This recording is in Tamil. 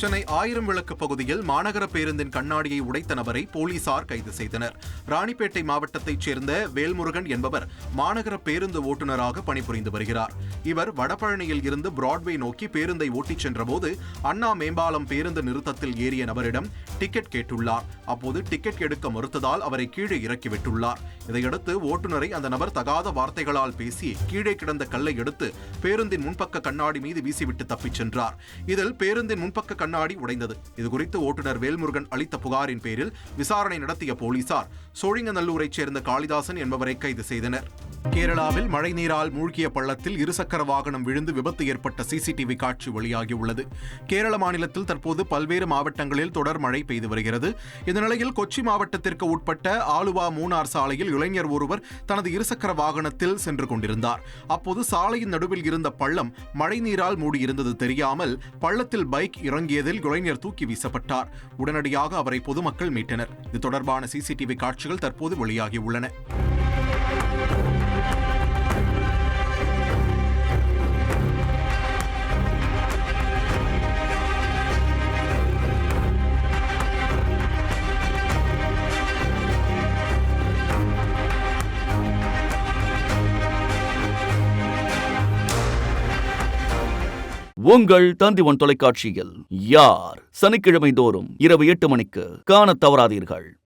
சென்னை ஆயிரம் விளக்கு பகுதியில் மாநகர பேருந்தின் கண்ணாடியை உடைத்த நபரை போலீசார் கைது செய்தனர். ராணிப்பேட்டை மாவட்டத்தைச் சேர்ந்த வேல்முருகன் என்பவர் மாநகர பேருந்து ஓட்டுநராக பணிபுரிந்து வருகிறார். இவர் வடபழனியில் இருந்து பிராட்வே நோக்கி பேருந்தை ஓட்டிச் சென்றபோது அண்ணா மேம்பாலம் பேருந்து நிறுத்தத்தில் ஏறிய நபரிடம் டிக்கெட் கேட்டுள்ளார். அப்போது டிக்கெட் எடுக்க மறுத்ததால் அவரை கீழே இறக்கிவிட்டுள்ளார். இதையடுத்து ஓட்டுநரை அந்த நபர் தகாத வார்த்தைகளால் பேசி கீழே கிடந்த கல்லை எடுத்து பேருந்தின் முன்பக்க கண்ணாடி மீது வீசிவிட்டு தப்பிச் சென்றார். இதில் பேருந்தின் முன்பக்க கண்ணாடி உடைந்தது. இதுகுறித்து ஓட்டுநர் வேல்முருகன் அளித்த புகாரின் பேரில் விசாரணை நடத்திய போலீசார் சோழிங்கநல்லூரைச் சேர்ந்த காளிதாசன் என்பவரை கைது செய்தனர். கேரளாவில் மழைநீரால் மூழ்கிய பள்ளத்தில் இருசக்கர வாகனம் விழுந்து விபத்து ஏற்பட்ட சிசிடிவி காட்சி வெளியாகியுள்ளது. கேரள மாநிலத்தில் தற்போது பல்வேறு மாவட்டங்களில் தொடர் மழை பெய்து வருகிறது. இந்த நிலையில் கொச்சி மாவட்டத்திற்கு உட்பட்ட ஆலுவா மூணார் சாலையில் இளைஞர் ஒருவர் தனது இருசக்கர வாகனத்தில் சென்று கொண்டிருந்தார். அப்போது சாலையின் நடுவில் இருந்த பள்ளம் மழைநீரால் மூடியிருந்தது தெரியாமல் பள்ளத்தில் பைக் இறங்கியதில் இளைஞர் தூக்கி வீசப்பட்டார். உடனடியாக அவரை பொதுமக்கள் மீட்டனர். இது தொடர்பான சிசிடிவி காட்சிகள் தற்போது வெளியாகியுள்ளன. உங்கள் தந்திவன் தொலைக்காட்சியில் யார்? சனிக்கிழமை தோறும் இரவு எட்டு மணிக்கு காணத் தவறாதீர்கள்.